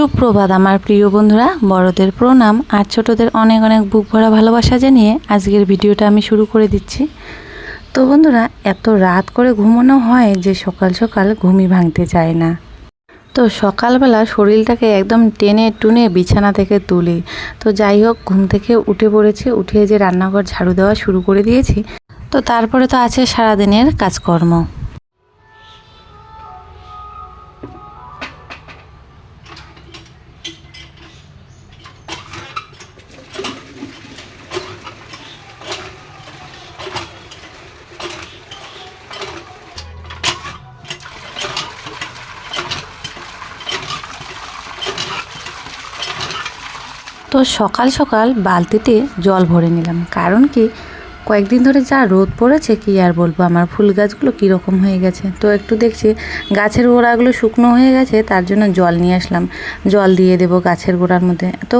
সুপ্রভাত আমার প্রিয় বন্ধুরা, বড়দের প্রণাম আর ছোটদের অনেক অনেক বুক ভরা ভালোবাসা জানিয়ে আজকের ভিডিওটা আমি শুরু করে দিচ্ছি। তো বন্ধুরা, এত রাত করে ঘুমানো হয় যে সকাল সকাল ঘুমই ভাঙতে চায় না। তো সকালবেলা শরীরটাকে একদম টেনে টুনে বিছানা থেকে তুলি। তো যাই হোক, ঘুম থেকে উঠে পড়েছি, উঠে যে রান্নাঘর ঝাড়ু দেওয়া শুরু করে দিয়েছি। তো তারপরে তো আছে সারাদিনের কাজকর্ম। সকাল সকাল বালতিতে জল ভরে নিলাম। কারণ কি? কয়েকদিন ধরে যা রোদ পড়েছে, কি আর বলব? আমার ফুল গাছগুলো কীরকম হয়ে গেছে। তো একটু দেখছি গাছের গোড়াগুলো শুকনো হয়ে গেছে, তার জন্য জল নিয়ে আসলাম। জল দিয়ে দেবো গাছের গোড়ার মধ্যে। তো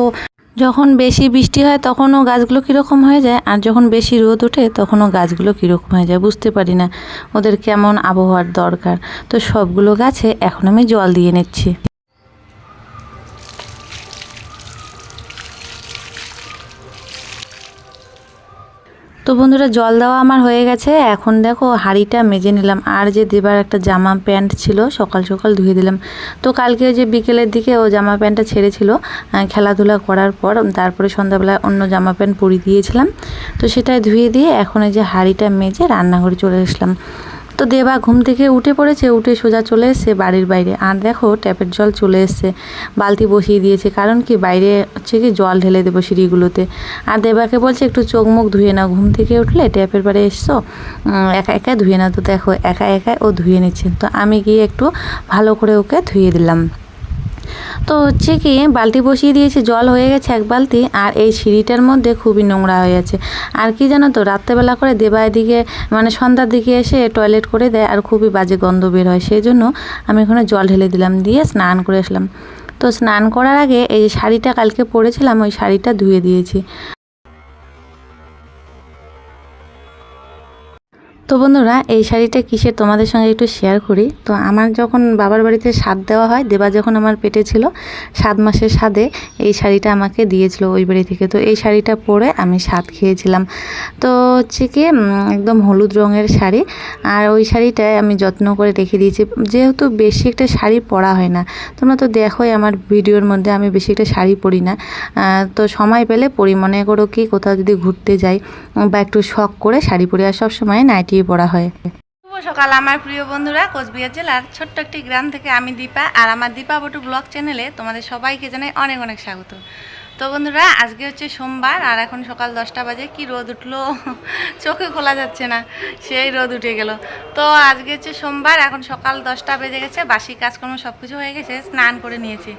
যখন বেশি বৃষ্টি হয়, তখনও গাছগুলো কীরকম হয়ে যায়। আর যখন বেশি রোদ ওঠে, তখনও গাছগুলো কীরকম হয়ে যায় বুঝতে পারি না। ওদের কেমন আবহাওয়ার দরকার? তো সবগুলো গাছে এখন আমি জল দিয়ে নিচ্ছি। তো বন্ধুরা, জল দেওয়া আমার হয়ে গেছে। এখন দেখো, হাঁড়িটা মেজে নিলাম। আর যে দেবার একটা জামা প্যান্ট ছিল, সকাল সকাল ধুয়ে দিলাম। তো কালকে যে বিকেলের দিকে ও জামা প্যান্টটা ছেড়েছিল খেলাধুলা করার পর, তারপরে সন্ধ্যাবেলায় অন্য জামা প্যান্ট পরিয়ে দিয়েছিলাম। তো সেটাই ধুয়ে দিয়ে এখন এই যে হাঁড়িটা মেজে রান্নাঘরে চলে আসলাম। তো দেবা ঘুম থেকে উঠে পড়েছে, উঠে সোজা চলে এসছে বাড়ির বাইরে। আর দেখো, ট্যাপের জল চলে এসছে। বালতি বসিয়ে দিয়েছে। কারণ কি? বাইরে হচ্ছে কি জল ঢেলে দেবো সিঁড়িগুলোতে। আর দেবাকে বলছে, একটু চোখ মুখ ধুয়ে নাও। ঘুম থেকে উঠলে ট্যাপের পাড়ে এসছো? একা একা ধুয়ে নাও। তো দেখো, একা একা ও ধুয়ে নিচ্ছে। তো আমি গিয়ে একটু ভালো করে ওকে ধুয়ে দিলাম। তো হচ্ছে কি, বালতি বসিয়ে দিয়েছি, জল হয়ে গেছে এক বালতি, আর এই সিঁড়িটার মধ্যে খুবই নোংরা হয়ে আছে। আর কি জানো তো, রাত্রেবেলা করে দেবা দিকে মানে সন্ধ্যার দিকে এসে টয়লেট করে দেয়, আর খুবই বাজে গন্ধ বের হয়। সেই জন্য আমি ওখানে জল ঢেলে দিলাম, দিয়ে স্নান করে আসলাম। তো স্নান করার আগে এই যে শাড়িটা কালকে পরেছিলাম, ওই শাড়িটা ধুয়ে দিয়েছি। তো বন্ধুরা, এই শাড়িটা কিসের তোমাদের সঙ্গে একটু শেয়ার করি। তো আমার যখন বাবার বাড়িতে স্বাদ দেওয়া হয়, দেবা যখন আমার পেটে ছিল, সাত মাসের স্বাদে এই শাড়িটা আমাকে দিয়েছিল ওই বাড়ি থেকে। তো এই শাড়িটা পরে আমি স্বাদ খেয়েছিলাম। তো হচ্ছে কি একদম হলুদ রঙের শাড়ি। আর ওই শাড়িটায় আমি যত্ন করে রেখে দিয়েছি। যেহেতু বেশি একটা শাড়ি পরা হয় না, তোমরা তো দেখোই আমার ভিডিওর মধ্যে আমি বেশি একটা শাড়ি পরি না। তো সময় পেলে পরি। মনে করো কি, কোথাও যদি ঘুরতে যাই বা একটু শখ করে শাড়ি পরি। আর সব সময় নাইটিয়ে পরা হয়। সকাল, আমার প্রিয় বন্ধুরা, কোচবিহার জেলার ছোট্ট একটি গ্রাম থেকে আমি দীপা আর আমার দীপা বটু ব্লগ চ্যানেলে তোমাদের সবাইকে জানাই অনেক অনেক স্বাগত। তো বন্ধুরা, আজকে হচ্ছে সোমবার আর এখন সকাল দশটা বাজে, কি রোদ উঠল? চোখে খোলা যাচ্ছে না, সেই রোদ উঠে গেল। তো আজকে হচ্ছে সোমবার, এখন সকাল দশটা বেজে গেছে, বাসি কাজকর্ম সব কিছু হয়ে গেছে, স্নান করে নিয়েছি।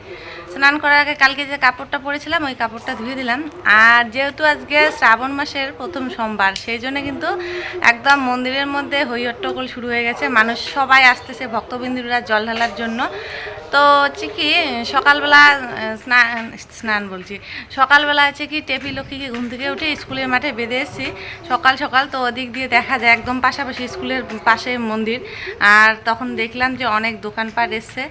স্নান করার আগে কালকে যে কাপড়টা পরেছিলাম, ওই কাপড়টা ধুয়ে দিলাম। আর যেহেতু আজকে শ্রাবণ মাসের প্রথম সোমবার, সেই জন্য কিন্তু একদম মন্দিরের মধ্যে হইহট্টগোল শুরু হয়ে গেছে। মানুষ সবাই আসতেছে ভক্তবিন্দুরা জল ঢালার জন্য। তো হচ্ছে কি, সকালবেলা স্নান স্নান বলছি। সকালবেলা হচ্ছে কি, টেপি লক্ষ্মীকে ঘুম থেকে উঠে স্কুলের মাঠে বেঁধে এসেছি। সকাল সকাল তো ওদিক দিয়ে দেখা যায়, একদম পাশাপাশি স্কুলের পাশে মন্দির। আর তখন দেখলাম যে অনেক দোকানপাট এসছে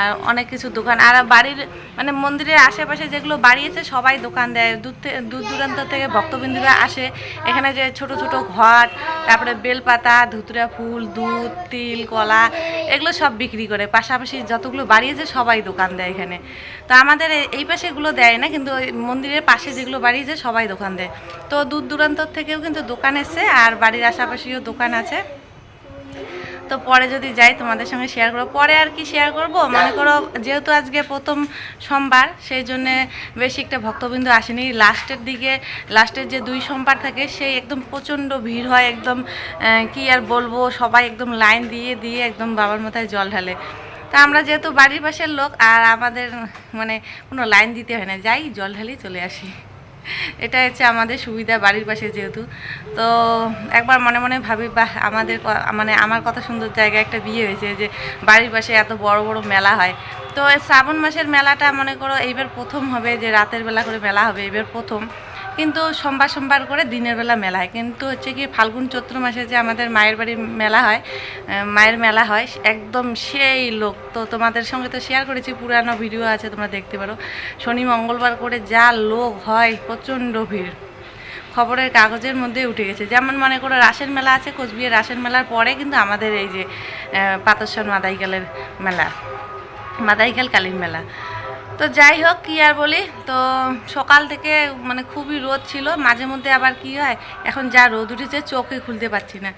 আর অনেক কিছু দোকান। আর বাড়ির মানে মন্দিরের আশেপাশে যেগুলো বাড়িয়েছে সবাই দোকান দেয়। দূর দূর দূরান্ত থেকে ভক্তবিন্দুরা আসে। এখানে যে ছোট ছোট ঘট, তারপরে বেলপাতা, ধুতুরা ফুল, দুধ, তিল, কলা, এগুলো সব বিক্রি করে। পাশাপাশি যতগুলো বাড়িয়েছে সবাই দোকান দেয় এখানে। তো আমাদের এই পাশে এগুলো দেয় না, কিন্তু মন্দিরের পাশে যেগুলো বাড়িয়েছে সবাই দোকান দেয়। তো দূর দূরান্ত থেকেও কিন্তু দোকান এসছে, আর বাড়ির আশেপাশেও দোকান আছে। তো পরে যদি যাই তোমাদের সঙ্গে শেয়ার করব। পরে আর কি শেয়ার করব? মনে করো যেহেতু আজকে প্রথম সোমবার, সেই জন্য বেশি একটা ভক্তবিন্দু আসেনি। লাস্টের দিকে, লাস্টের যে দুই সোমবার থাকে, সেই একদম প্রচণ্ড ভিড় হয়, একদম কি আর বলব, সবাই একদম লাইন দিয়ে দিয়ে একদম বাবার মাথায় জল ঢালে। তা আমরা যেহেতু বাড়ির পাশের লোক, আর আমাদের মানে কোনো লাইন দিতে হয় না, যাই জল ঢালি চলে আসি। এটা হচ্ছে আমাদের সুবিধা বাড়ির পাশে যেহেতু। তো একবার মনে মনে ভাবি বা আমাদের মানে আমার কথা সুন্দর জায়গায় একটা বিয়ে হয়েছে যে বাড়ির পাশে এত বড় বড় মেলা হয়। তো শ্রাবণ মাসের মেলাটা মনে করো এইবার প্রথম হবে যে রাতের বেলা করে মেলা হবে, এবার প্রথম। কিন্তু সোমবার সোমবার করে দিনের বেলা মেলা হয়। কিন্তু হচ্ছে কি ফাল্গুন চৈত্র মাসে যে আমাদের মায়ের বাড়ি মেলা হয় মায়ের মেলা হয়, একদম সেই লোক। তো তোমাদের সঙ্গে তো শেয়ার করেছি, পুরানো ভিডিও আছে, তোমরা দেখতে পারো। শনি, মঙ্গলবার করে যা লোক হয়, প্রচণ্ড ভিড়। খবরের কাগজের মধ্যে উঠে গেছে। যেমন মনে করো রাসের মেলা আছে, কোচবিহার রাসের মেলার পরে কিন্তু আমাদের এই যে পাতস্বর মাদাইকালের মেলা, মাদাইকাল কালীর মেলা। তো যাই হোক, কী আর বলি? তো সকাল থেকে মানে খুবই রোদ ছিল, মাঝে মধ্যে আবার কি হয়, এখন যা রোদ উঠেছে চোখে খুলতে পারছি না।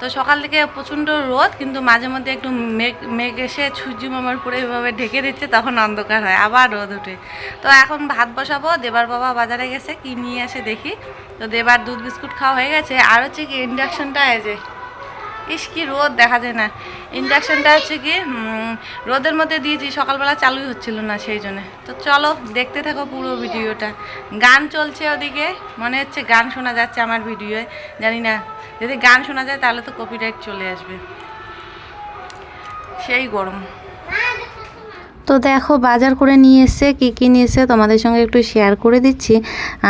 তো সকাল থেকে প্রচণ্ড রোদ, কিন্তু মাঝে মধ্যে একটু মেঘ মেঘ এসে সূর্য মামার উপরে এভাবে ঢেকে দিচ্ছে, তখন অন্ধকার হয়, আবার রোদ উঠে তো এখন ভাত বসাবো, দেবার বাবা বাজারে গেছে, কি নিয়ে আসে দেখি। তো দেবার দুধ বিস্কুট খাওয়া হয়ে গেছে, আর হচ্ছে কি ইন্ডাকশনটা এই যে ইস, কি রোদ দেখা যায় না। ইন্ডাকশানটা হচ্ছে কি রোদের মধ্যে দিয়েছি, সকালবেলা চালুই হচ্ছিল না সেই জন্যে। তো চলো, দেখতে থাকো পুরো ভিডিওটা। গান চলছে ওদিকে, মনে হচ্ছে গান শোনা যাচ্ছে আমার ভিডিওয়ে। জানি না, যদি গান শোনা যায় তাহলে তো কপিরাইট চলে আসবে। সেই গরম। তো দেখো বাজার করে নিয়ে এসে কী কী নিয়ে এসে তোমাদের সঙ্গে একটু শেয়ার করে দিচ্ছি।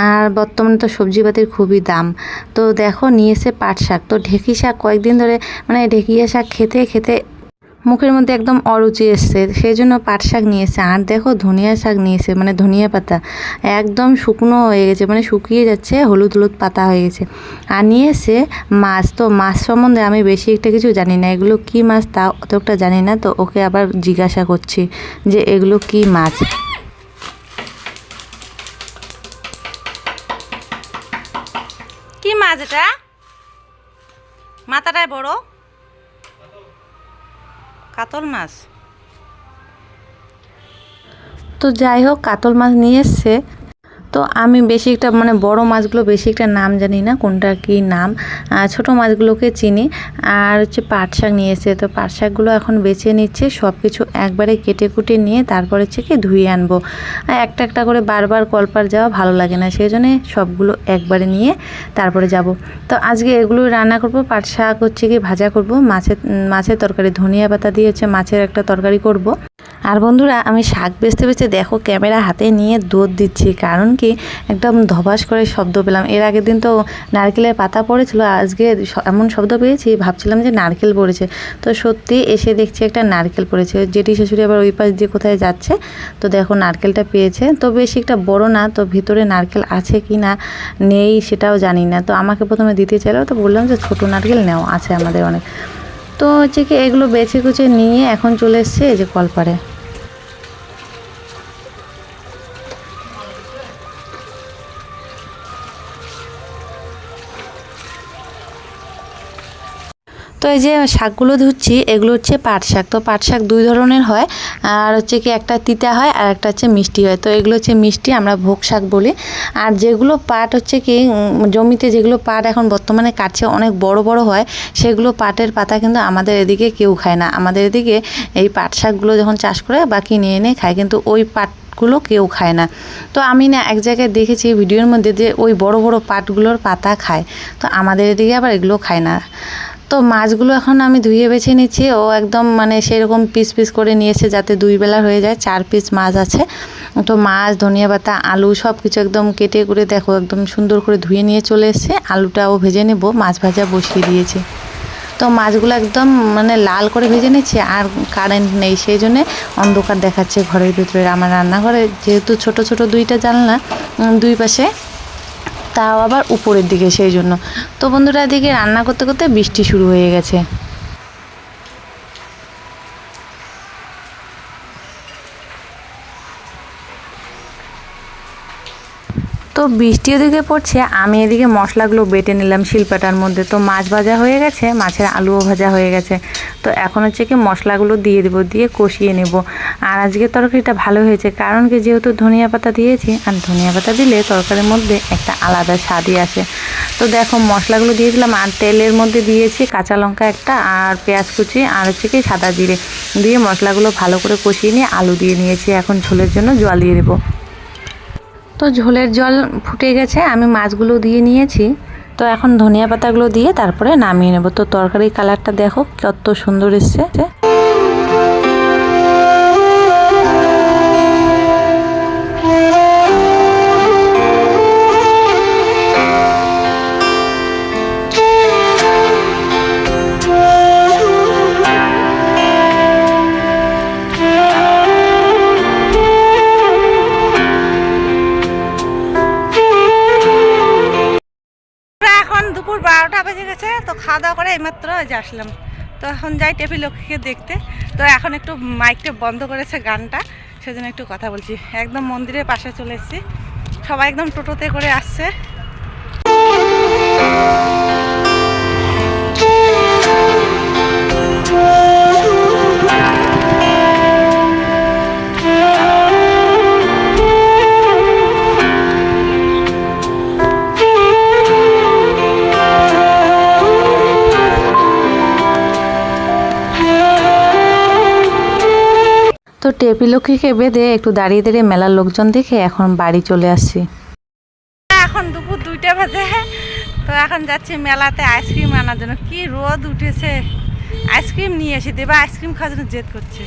আর বর্তমানে তো সবজিপাতির খুবই দাম। তো দেখো নিয়ে এসে পাট শাক। তো ঢেঁকি শাক কয়েকদিন ধরে মানে ঢেঁকিয়া শাক খেতে খেতে মুখের মধ্যে একদম অরুচি এসছে। সেই জন্য পাট শাক নিয়েছে। আর দেখো ধনিয়া শাক নিয়েছে মানে ধনিয়া পাতা। একদম শুকনো হয়ে গেছে মানে শুকিয়ে যাচ্ছে, হলুদ হলুদ পাতা হয়ে গেছে। আর নিয়েছে মাছ। তো মাছ সম্বন্ধে আমি বেশি একটা কিছু জানি না। এগুলো কি মাছ তা অতটা জানি না। তো ওকে আবার জিজ্ঞাসা করছি যে এগুলো কি মাছ? কি মাছ এটা? মাথাটায় বড়। কাতল মাছ। তো যাই হোক কাতল মাছ নিয়ে এসছে। তো আমি বেশি একটা মানে বড় মাছগুলো বেশি একটা নাম জানি না কোনটা কি নাম। ছোট মাছগুলোকে চিনি। আর হচ্ছে পাট শাক নিয়ে এসে তো পাট শাকগুলো এখন বেছে নিচ্ছে সব কিছু একবারে কেটে কুটে নিয়ে তারপরে হচ্ছে কি ধুয়ে আনব। একটা একটা করে বারবার কলপার যাওয়া ভালো লাগে না সেই জন্যে সবগুলো একবারে নিয়ে তারপরে যাব। তো আজকে এগুলো রান্না করব, পাট শাক হচ্ছে কি ভাজা করব, মাছের মাছের তরকারি, ধনিয়া পাতা দিয়ে হচ্ছে মাছের একটা তরকারি করব। আর বন্ধুরা, আমি শাক বেচতে বেচতে দেখো, ক্যামেরা হাতে নিয়ে দৌড় দিচ্ছি। কারণ কি? একদম ধবাস করে শব্দ পেলাম। এর আগের দিন তো নারকেলের পাতা পড়েছিল, আজকে এমন শব্দ পেয়েছি, ভাবছিলাম যে নারকেল পড়েছে। তো সত্যি এসে দেখছি একটা নারকেল পড়েছে। জেঠি শাশুড়ি আবার ওই পাশ দিয়ে কোথায় যাচ্ছে, তো দেখো নারকেলটা পেয়েছে। তো বেশি একটা বড় না, তো ভিতরে নারকেল আছে কি না, নেই সেটাও জানি না। তো আমাকে প্রথমে দিতে চাইলো, তো বললাম যে ছোটো নারকেল নেও, আছে আমাদের অনেক। তো হচ্ছে কি এগুলো বেছে কুচে নিয়ে এখন চলে এসছে যে কলপারে এই যে শাকগুলো ধুচ্ছি, এগুলো হচ্ছে পাট শাক। তো পাট শাক দুই ধরনের হয়। আর হচ্ছে কি একটা তিতা হয় আর একটা হচ্ছে মিষ্টি হয়। তো এগুলো হচ্ছে মিষ্টি, আমরা ভোগ শাক বলি। আর যেগুলো পাট হচ্ছে কি জমিতে যেগুলো পাট এখন বর্তমানে কাটছে, অনেক বড় বড় হয়, সেগুলো পাটের পাতা কিন্তু আমাদের এদিকে কেউ খায় না। আমাদের এদিকে এই পাট শাকগুলো যখন চাষ করে বা কিনে এনে খায়, কিন্তু ওই পাটগুলো কেউ খায় না। তো আমি না এক জায়গায় দেখেছি ভিডিওর মধ্যে যে ওই বড় বড় পাটগুলোর পাতা খায়। তো আমাদের এদিকে আবার এগুলো খায় না। তো মাছগুলো এখন আমি ধুয়ে বেছে নিচ্ছি। ও একদম মানে সেরকম পিস পিস করে নিয়েছে যাতে দুই বেলা হয়ে যায়, চার পিস মাছ আছে। তো মাছ, ধনিয়া পাতা, আলু সব কিছু একদম কেটে করে দেখো, একদম সুন্দর করে ধুয়ে নিয়ে চলে এসছে। আলুটাও ভেজে নেব, মাছ ভাজা বসিয়ে দিয়েছি। তো মাছগুলো একদম মানে লাল করে ভেজে নিচ্ছে, আর কারেন্ট নেই। সেই জন্যে অন্ধকার দেখাচ্ছে ঘরের ভিতরে। আমার রান্নাঘরে যেহেতু ছোট ছোট দুইটা জানলা দুই পাশে তাও আবার উপরের দিকে সেই জন্য তো বন্ধুরা, এদিকে রান্না করতে করতে বৃষ্টি শুরু হয়ে গেছে। তো বৃষ্টি ওদিকে পড়ছে, আমি এদিকে মশলাগুলো বেটে নিলাম শিলপাটার মধ্যে। তো মাছ ভাজা হয়ে গেছে, মাছের আলুও ভাজা হয়ে গেছে। তো এখন হচ্ছে কি মশলাগুলো দিয়ে দেবো, দিয়ে কষিয়ে নেব। আর আজকে তরকারিটা ভালো হয়েছে, কারণ কি যেহেতু ধনিয়া পাতা দিয়েছি, আর ধনিয়া পাতা দিলে তরকারির মধ্যে একটা আলাদা স্বাদই আসে। তো দেখো মশলাগুলো দিয়ে দিলাম, আর তেলের মধ্যে দিয়েছি কাঁচা লঙ্কা একটা, আর পেঁয়াজ কুচি, আর হচ্ছে কি সাদা জিরে। দিয়ে মশলাগুলো ভালো করে কষিয়ে নিয়ে আলু দিয়ে নিয়েছি, এখন ঝোলের জন্য জল দিয়ে দেবো। তো ঝোলের জল ফুটে গেছে, আমি মাছগুলো দিয়ে নিয়েছি। তো এখন ধনিয়া পাতাগুলো দিয়ে তারপরে নামিয়ে নেব। তো তরকারির কালারটা দেখো, কত সুন্দর এসছে। খাওয়া দাওয়া করে এইমাত্র যে আসলাম। তো এখন যাই টেপি লক্ষ্মীকে দেখতে। তো এখন একটু মাইকটা বন্ধ করেছে গানটা, সেজন্য একটু কথা বলছি। একদম মন্দিরের পাশে চলে এসেছি। সবাই একদম টোটোতে করে আসছে। তো টেপিলক্ষীকে বেঁধে একটু দাঁড়িয়ে দাঁড়িয়ে মেলার লোকজন দেখে এখন বাড়ি চলে আসছি। এখন দুপুর দুইটা বাজে। তো এখন যাচ্ছি মেলাতে আইসক্রিম আনার জন্য। কি রোদ উঠেছে। আইসক্রিম নিয়ে এসে দেবা, আইসক্রিম খাওয়ার জন্য জেদ করছে।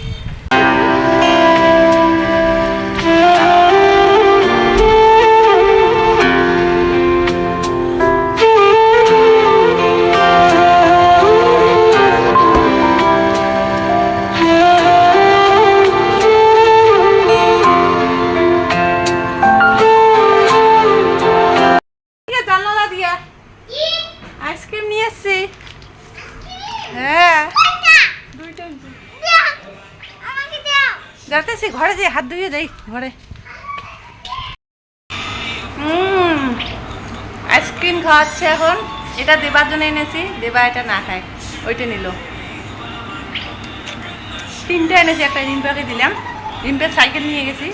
যাতেছি ঘরে যাই হাত ধুয়ে যাই, ঘরে। আইসক্রিম খাওয়াচ্ছে এখন। এটা দেবার জন্য এনেছি, দেবা এটা না খায়, ওইটা নিল। তিনটে এনেছি, একটা রিম্পাকে দিলাম। রিম্পের সাইকেল নিয়ে গেছি।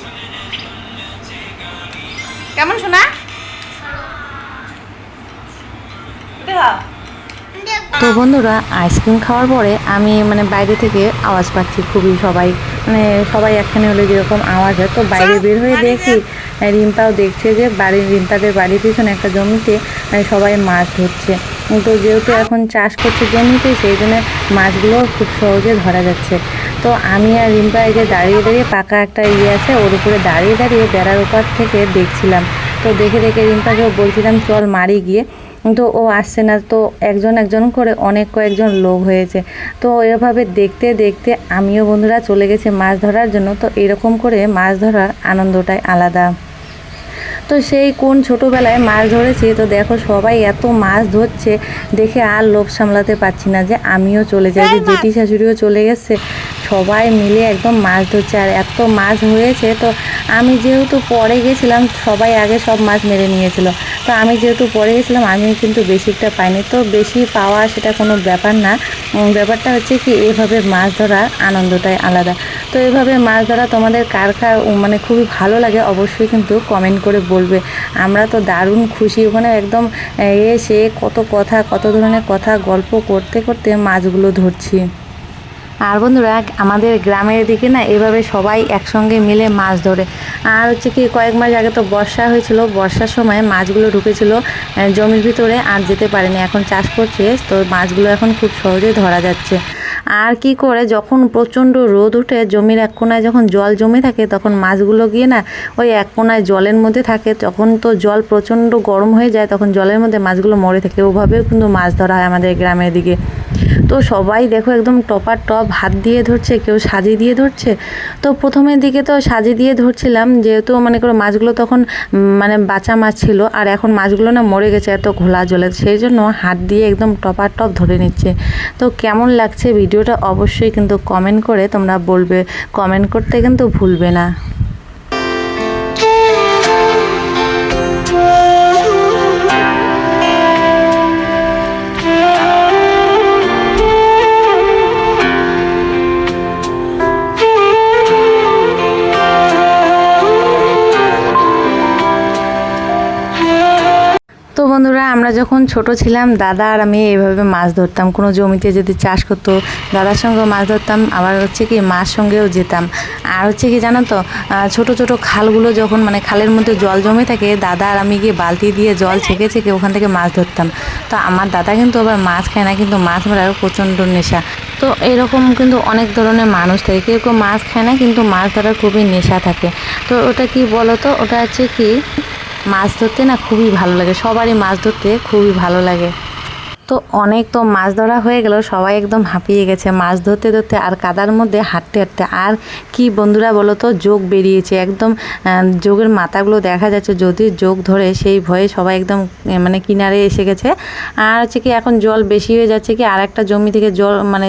কেমন শোনা তো বন্ধুরা, আইসক্রিম খাওয়ার পরে আমি মানে বাইরে থেকে আওয়াজ পাচ্ছি খুবই সবাই। মানে সবাই একখানে হলে যেরকম আওয়াজ হয়। তো বাইরে বের হয়ে দেখি রিম্পাও দেখছে যে বাড়ির রিম্পাদের বাড়ির পিছনে একটা জমিতে সবাই মাছ ধরছে। তো যেহেতু এখন চাষ করছে জমিতে সেই জন্য মাছগুলো খুব সহজে ধরা যাচ্ছে। তো আমি আর রিম্পা এই যে দাঁড়িয়ে দাঁড়িয়ে পাকা একটা ইয়ে আছে ওর উপরে দাঁড়িয়ে দাঁড়িয়ে বেড়ার ওপার থেকে দেখছিলাম। তো দেখে দেখে রিম্পাকে বলছিলাম চল মারি গিয়ে। তো ও আসছে না তো একজন একজন করে অনেক কয়েকজন লোক হয়েছে। তো এভাবে দেখতে দেখতে আমিও বন্ধুরা চলে গেছি মাছ ধরার জন্য তো এরকম করে মাছ ধরার আনন্দটাই আলাদা। তো সেই কোন ছোটোবেলায় মাছ ধরেছি তো দেখো সবাই এত মাছ ধরছে দেখে আর লোভ সামলাতে পারছি না যে আমিও চলে যাই যে জেঠি শাশুড়িও চলে গেছে। সবাই মিলে একদম মাছ ধরছে। আর এত মাছ হয়েছে তো আমি যেহেতু পরে গেছিলাম, সবাই আগে সব মাছ মেরে নিয়েছিল। তো আমি যেহেতু পরে গেছিলাম, আমি কিন্তু বেশিটা পাইনি। তো বেশি পাওয়া সেটা কোনো ব্যাপার না। ব্যাপারটা হচ্ছে কি, এভাবে মাছ ধরার আনন্দটাই আলাদা। তো এভাবে মাছ ধরা তোমাদের কার কার মানে খুবই ভালো লাগে অবশ্যই কিন্তু কমেন্ট করে বলবে। আমরা তো দারুণ খুশি। ওখানে একদম, এ সে কত কথা, কত ধরনের কথা, গল্প করতে করতে মাছগুলো ধরছি। আর বন্ধুরা, আমাদের গ্রামের দিকে না এভাবে সবাই একসঙ্গে মিলে মাছ ধরে। আর হচ্ছে কি, কয়েক মাস আগে তো বর্ষা হয়েছিল, বর্ষার সময় মাছগুলো ঢুকেছিল জমির ভিতরে আর যেতে পারেনি। এখন চাষ করছে, তো মাছগুলো এখন খুব সহজেই ধরা যাচ্ছে। আর কি করে, যখন প্রচণ্ড রোদ উঠে, জমির এক কোনায় যখন জল জমে থাকে, তখন মাছগুলো গিয়ে না ওই এক কোনায় জলের মধ্যে থাকে। তখন তো জল প্রচণ্ড গরম হয়ে যায়, তখন জলের মধ্যে মাছগুলো মরে থাকে। ওভাবেও কিন্তু মাছ ধরা হয় আমাদের গ্রামের দিকে। তো সবাই দেখো একদম টপার টপ, হাত দিয়ে ধরছে, কেউ সাজি দিয়ে ধরছে। তো প্রথমের দিকে তো সাজি দিয়ে ধরছিলাম, যেহেতু মনে করো মাছগুলো তখন মানে বাঁচা মাছ ছিল, আর এখন মাছগুলো না মরে গেছে, এত ঘোলা জলে। সেই জন্য হাত দিয়ে একদম টপার টপ ধরে নিচ্ছে। তো কেমন লাগছে ভিডিওটা অবশ্যই কিন্তু কমেন্ট করে তোমরা বলবে। কমেন্ট করতে কিন্তু ভুলবে না। বন্ধুরা, আমরা যখন ছোট ছিলাম, দাদা আর আমি এইভাবে মাছ ধরতাম। কোনো জমিতে যদি চাষ করতো, দাদার সঙ্গে মাছ ধরতাম, আবার হচ্ছে কি মার সঙ্গেও যেতাম। আর হচ্ছে কি জানো তো ছোট ছোট খালগুলো যখন মানে খালের মধ্যে জল জমে থাকে, দাদা আর আমি গিয়ে বালতি দিয়ে জল ছেঁকে ছেঁকে ওখান থেকে মাছ ধরতাম। তো আমার দাদা কিন্তু আবার মাছ খায় না, কিন্তু মাছ মারার প্রচণ্ড নেশা। তো এরকম কিন্তু অনেক ধরনের মানুষ থাকে। কেউ কেউ মাছ খায় না, কিন্তু মাছ ধরার খুবই নেশা থাকে। তো ওটা কি বলো তো ওটা হচ্ছে কি মাছ ধরতে না খুবই ভালো লাগে। সবারই মাছ ধরতে খুবই ভালো লাগে। তো অনেক তো মাছ ধরা হয়ে গেল, সবাই একদম হাঁপিয়ে গেছে। মাছ ধরতে ধরতে আর কাদার মধ্যে হাঁটতে হাঁটতে আর কি বন্ধুরা বলো তো, যোগ বেরিয়েছে। একদম যোগের মাথাগুলো দেখা যাচ্ছে, যদি যোগ ধরে সেই ভয়ে সবাই একদম মানে কিনারে এসে গেছে। আর হচ্ছে কি, এখন জল বেশি হয়ে যাচ্ছে কি, আর একটা জমি থেকে জল মানে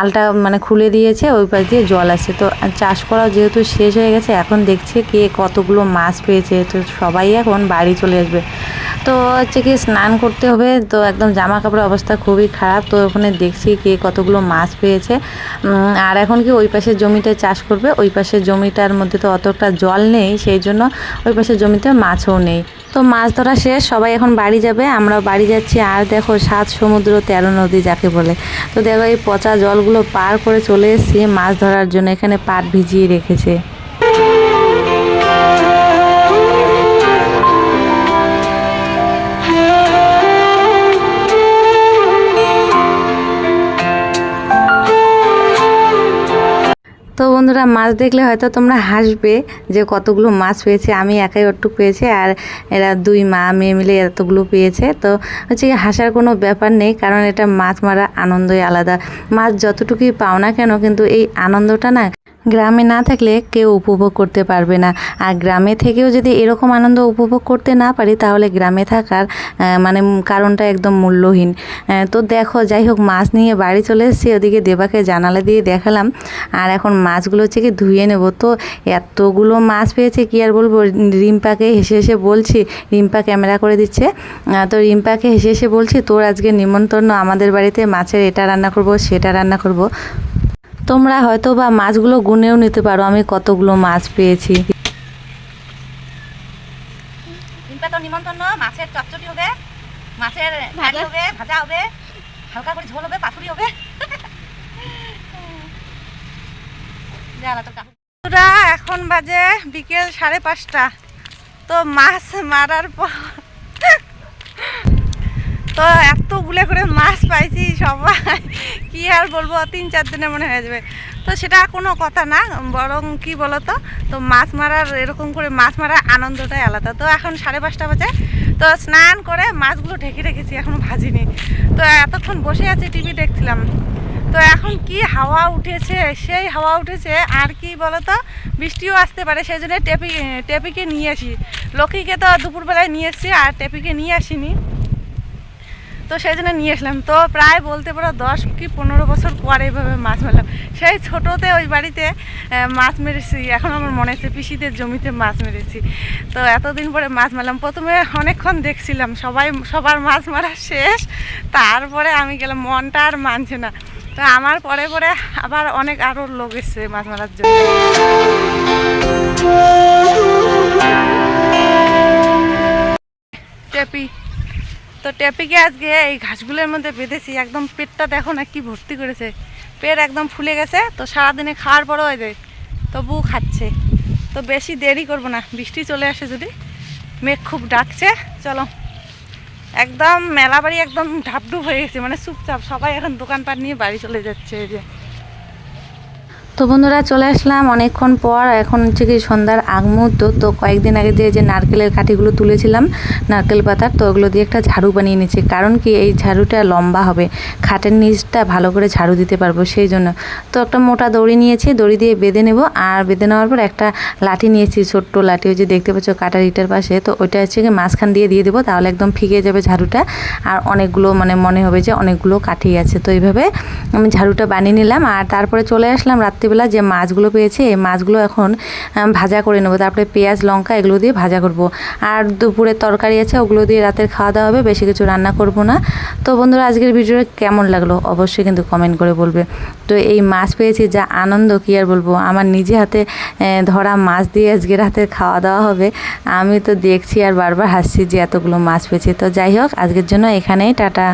আলটা মানে খুলে দিয়েছে, ওই পাশ দিয়ে জল আসছে। তো চাষ করা যেহেতু শেষ হয়ে গেছে, এখন দেখছে কে কতগুলো মাছ পেয়েছে। তো সবাই এখন বাড়ি চলে আসবে। তো হচ্ছে কি, স্নান করতে হবে, তো একদম জামা কাপড়ের অবস্থা খুবই খারাপ। তো ওখানে দেখছি কে কতগুলো মাছ পেয়েছে। আর এখন কি ওই পাশের জমিতে চাষ করবে? ওই পাশের জমিটার মধ্যে তো অতটা জল নেই, সেই জন্য ওই পাশের জমিতে মাছও নেই। তো মাছ ধরা শেষ, সবাই এখন বাড়ি যাবে। আমরা বাড়ি যাচ্ছি। আর দেখো, সাত সমুদ্র, তেরো নদী যাকে বলে। তো দেখো, এই পচা জলগুলো পার করে চলে এসেছি মাছ ধরার জন্য। এখানে পাট ভিজিয়ে রেখেছে। তো বন্ধুরা, মাছ দেখলে হয়তো তোমরা হাসবে যে কতগুলো মাছ পেয়েছে, আমি একাই একটু পেয়েছে আর এরা দুই মা, মেয়ে মিলে এতগুলো পেয়েছে। তো হচ্ছে হাসার কোনো ব্যাপার নেই, কারণ এটা মাছ মারা আনন্দই আলাদা। মাছ যতটুকুই পাও না কেন, কিন্তু এই আনন্দটা না গ্রামে না থাকলে কেউ উপভোগ করতে পারবে না। আর গ্রামে থেকেও যদি এরকম আনন্দ উপভোগ করতে না পারি, তাহলে গ্রামে থাকার মানে কারণটা একদম মূল্যহীন। তো দেখো, যাই হোক, মাছ নিয়ে বাড়ি চলে এসেছি। ওদিকে দেবাকে জানালা দিয়ে দেখালাম। আর এখন মাছগুলো হচ্ছে কি ধুয়ে নেব। তো এতগুলো মাছ পেয়েছে, কি আর বলব? রিম্পাকে হেসে হেসে বলছি, রিম্পা ক্যামেরা করে দিচ্ছে। তো রিম্পাকে হেসে হেসে বলছি, তোর আজকে নিমন্ত্রণ, আমাদের বাড়িতে মাছের এটা রান্না করব, সেটা রান্না করব। তোমরা হয়তো বা মাছগুলো গুনেও নিতে পারো আমি কতগুলো মাছ পেয়েছি। নিমন্ত্রণ মাছের চচ্চড়ি হবে মাছের ভাজি। হবে ভাজা হবে হালকা করে ঝোল হবে পাতুরি হবে। এখন বাজে বিকেল সাড়ে পাঁচটা। তো মাছ মারার পর তো এতগুলো করে মাছ পাইছি সবাই। কি আর বলব, তিন চার দিনে মনে হয়ে যাবে। তো সেটা কোনো কথা না, বরং কি বলতো তো তো মাছ মারার, এরকম করে মাছ মারার আনন্দটাই আলাদা। তো এখন সাড়ে পাঁচটা বাজে, তো স্নান করে মাছগুলো ঢেকে রেখেছি, এখনও ভাজিনি। তো এতক্ষণ বসে আছি, টিভি দেখছিলাম। তো এখন কি হাওয়া উঠেছে, সেই হাওয়া উঠেছে, আর কি বলতো, বৃষ্টিও আসতে পারে, সেই জন্য টেপি, টেপিকে নিয়ে আসি। লক্ষ্মীকে তো দুপুরবেলায় নিয়ে এসেছি, আর টেপিকে নিয়ে আসিনি। তো সেই জন্য নিয়ে আসলাম। তো প্রায় বলতে পারো দশ কি পনেরো বছর পরে এইভাবে মাছ মারলাম সেই ছোটোতে ওই বাড়িতে মাছ মেরেছি। এখন আমার মনে আছে পিসিদের জমিতে মাছ মেরেছি। তো এতদিন পরে মাছ মারলাম। প্রথমে অনেকক্ষণ দেখছিলাম। সবাই, সবার মাছ মারা শেষ। তারপরে আমি গেলাম, মনটা আর মানছে না। তো আমার পরে পরে আবার অনেক আরও লোক এসছে মাছ মারার জন্য। টেপি তো টেপিকে আজকে এই ঘাসগুলোর মধ্যে বেঁধেছি। একদম পেটটা দেখো না কি ভর্তি করেছে। পেট একদম ফুলে গেছে, তো সারাদিনে খাওয়ার পরও ওই যে তবু খাচ্ছে। তো বেশি দেরি করব না, বৃষ্টি চলে আসে যদি। মেঘ খুব ডাকছে, চলো। একদম মেলা বাড়ি একদম ঢাপঢুপ হয়ে গেছে মানে চুপচাপ সবাই এখন দোকানপাট নিয়ে বাড়ি চলে যাচ্ছে এই যে। তো বন্ধুরা চলে আসলাম অনেকক্ষণ পর, এখন হচ্ছে কি সন্ধ্যার আগ মুহূর্ত। তো কয়েকদিন আগে দিয়ে যে নারকেলের কাঠিগুলো তুলেছিলাম, নারকেল পাতার, তো ওগুলো দিয়ে একটা ঝাড়ু বানিয়ে নিচ্ছি। কারণ কি এই ঝাড়ুটা লম্বা হবে, খাটের নিচটা ভালো করে ঝাড়ু দিতে পারব সেই জন্য। তো একটা মোটা দড়ি নিয়েছি, দড়ি দিয়ে বেঁধে নেব। আর বেঁধে নেওয়ার পর একটা লাঠি নিয়েছি, ছোট্ট লাঠি, ওই যে দেখতে পাচ্ছ কাটার ইটার পাশে। তো ওইটা হচ্ছে কি মাঝখান দিয়ে দিয়ে দেবো, তাহলে একদম ফিকে যাবে ঝাড়ুটা। আর অনেকগুলো মানে মনে হবে যে অনেকগুলো কাঠি আছে। তো এইভাবে আমি ঝাড়ুটা বানিয়ে নিলাম। আর তারপরে চলে আসলাম রাত্রিবেলা যে মাছগুলো পেয়েছি, এই মাছগুলো এখন ভাজা করে নেব। তারপরে পেঁয়াজ, লঙ্কা এগুলো দিয়ে ভাজা করব। আর দুপুরে তরকারি আছে, ওগুলো দিয়ে রাতের খাওয়া দাওয়া হবে, বেশি কিছু রান্না করব না। তো বন্ধুরা, আজকের ভিডিওটা কেমন লাগল? অবশ্যই কিন্তু কমেন্ট করে বলবে। তো এই মাছ পেয়েছি, যা আনন্দ, কী আর বলব? আমার নিজে হাতে ধরা মাছ দিয়ে আজকের রাতের খাওয়া দাওয়া হবে। আমি তো দেখছি আর বারবার হাসছি যে এতগুলো মাছ পেয়েছি। তো যাই হোক, আজকের জন্য এখানেই, টাটা।